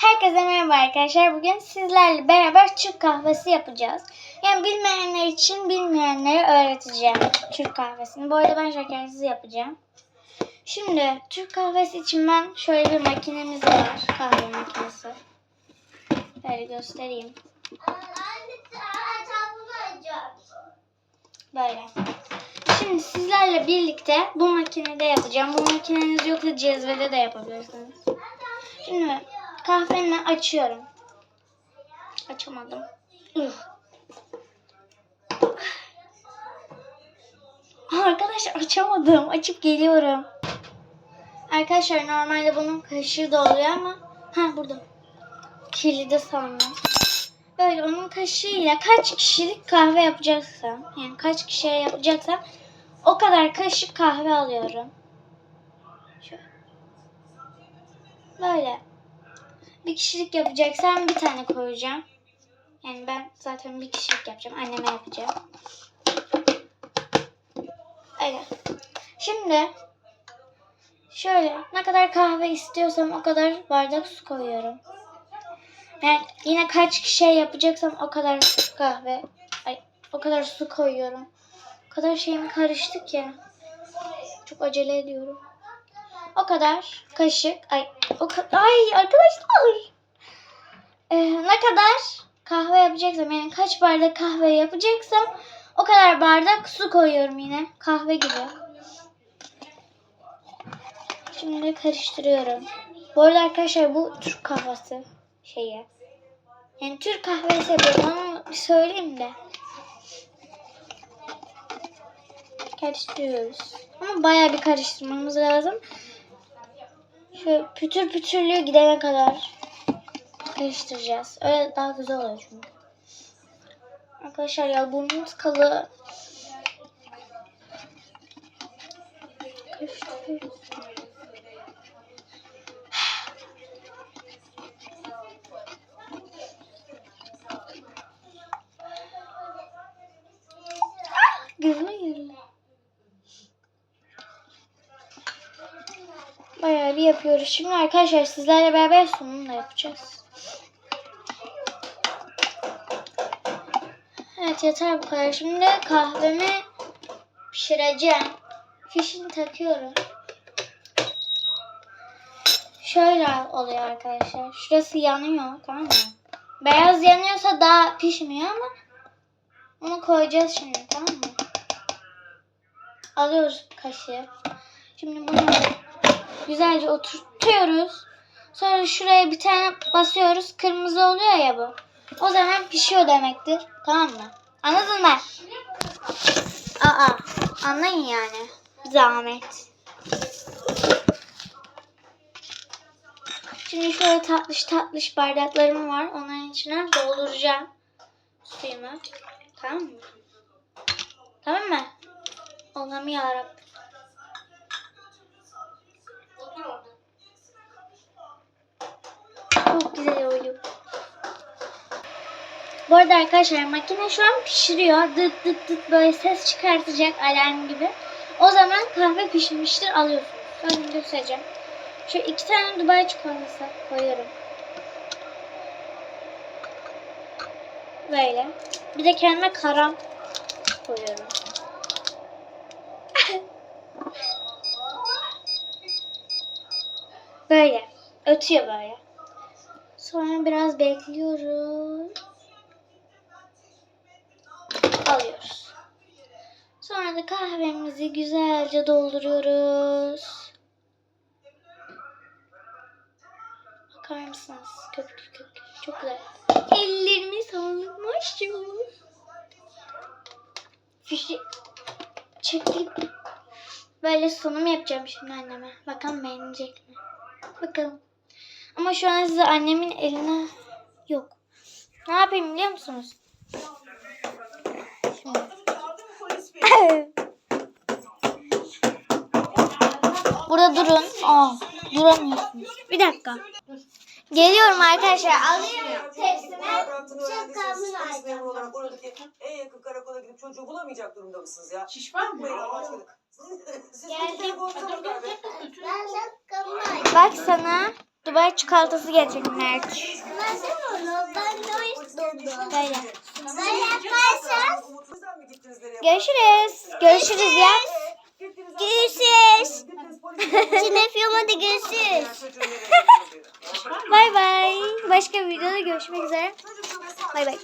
Herkese merhaba arkadaşlar. Bugün sizlerle beraber Türk kahvesi yapacağız. Yani bilmeyenler için bilmeyenlere öğreteceğim Türk kahvesini. Bu arada ben şekersiz yapacağım. Şimdi Türk kahvesi için ben şöyle bir makinemiz var. Kahve makinesi. Böyle göstereyim. Böyle. Şimdi sizlerle birlikte bu makinede yapacağım. Bu makineniz yoksa cezvede de yapabilirsiniz. Şimdi kahvemi açıyorum. Açamadım. Üf. Arkadaşlar açamadım. Açıp geliyorum. Arkadaşlar normalde bunun kaşığı da oluyor ama ha burada. Kilidi sandım. Böyle onun kaşığıyla kaç kişilik kahve yapacaksam yani kaç kişiye yapacaksam o kadar kaşık kahve alıyorum. Şöyle. Böyle. Bir kişilik yapacaksam bir tane koyacağım. Yani ben zaten bir kişilik yapacağım. Anneme yapacağım. Öyle. Şimdi şöyle ne kadar kahve istiyorsam o kadar bardak su koyuyorum. Yani yine kaç kişiye yapacaksam o kadar kahve, ay o kadar su koyuyorum. O kadar şeyim karıştı ki. Çok acele ediyorum. O kadar kaşık, ay o ka- ay arkadaşlar. Ee, ne kadar kahve yapacaksam yani kaç bardak kahve yapacaksam o kadar bardak su koyuyorum yine kahve gibi. Şimdi karıştırıyorum. Bu arada arkadaşlar bu Türk kahvesi şeyi. Yani Türk kahvesi yapıyorum onu söyleyeyim de. Karıştırıyoruz. Ama bayağı bir karıştırmamız lazım. Şöyle pütür pütürlüğü gidene kadar karıştıracağız. Öyle daha güzel oluyor çünkü. Arkadaşlar ya burnum tıkalı. Karıştırıyoruz. Gözüme girdi. Bayağı bir yapıyoruz. Şimdi arkadaşlar sizlerle beraber sunum da yapacağız. Evet yeter bu kadar. Şimdi kahvemi pişireceğim. Fişini takıyorum. Şöyle oluyor arkadaşlar. Şurası yanıyor tamam mı? Beyaz yanıyorsa daha pişmiyor ama onu koyacağız şimdi tamam mı? Alıyoruz kaşığı. Şimdi bunu güzelce oturtuyoruz. Sonra şuraya bir tane basıyoruz. Kırmızı oluyor ya bu. O zaman pişiyor demektir. Tamam mı? Anladın mı? Aa, anlayın yani. Zahmet. Şimdi şöyle tatlış tatlış bardaklarım var. Onların içine dolduracağım suyumu. Tamam mı? Tamam mı? Allah'ım yarabbim. Çok güzel oluyor. Bu arada arkadaşlar makine şu an pişiriyor. Dıt dıt dıt böyle ses çıkartacak alarm gibi. O zaman kahve pişmiştir alıyorsunuz. Ben göstereceğim. Şu iki tane Dubai çikolatası koyuyorum. Böyle. Bir de kendime karam koyuyorum. Böyle. Ötüyor böyle. Sonra biraz bekliyoruz. Alıyoruz. Sonra da kahvemizi güzelce dolduruyoruz. Bakar mısınız? Köpük köpük. Çok güzel. Ellerimi sağlıkmışım. Fişi çekip böyle sunum yapacağım şimdi anneme. Bakalım beğenecek mi? Bakalım. Ama şu an size annemin eline yok. Ne yapayım biliyor musunuz? Şimdi. Burada durun. Aa, duramıyorsunuz. Bir dakika. Geliyorum arkadaşlar. Alıyorum tepsime. Çok kahve yakın karakola gidip çocuğu bulamayacak durumda mısınız ya? Şiş var mı? Buyurun Allah aşkına. Geldim. Ben sakınmam. Bak sana Dubai çikolatası yaparsan Görüşürüz. Görüşürüz ya. Görüşürüz. Yine filmde görüşürüz. Bay bay. Başka bir videoda görüşmek üzere. Bay bay.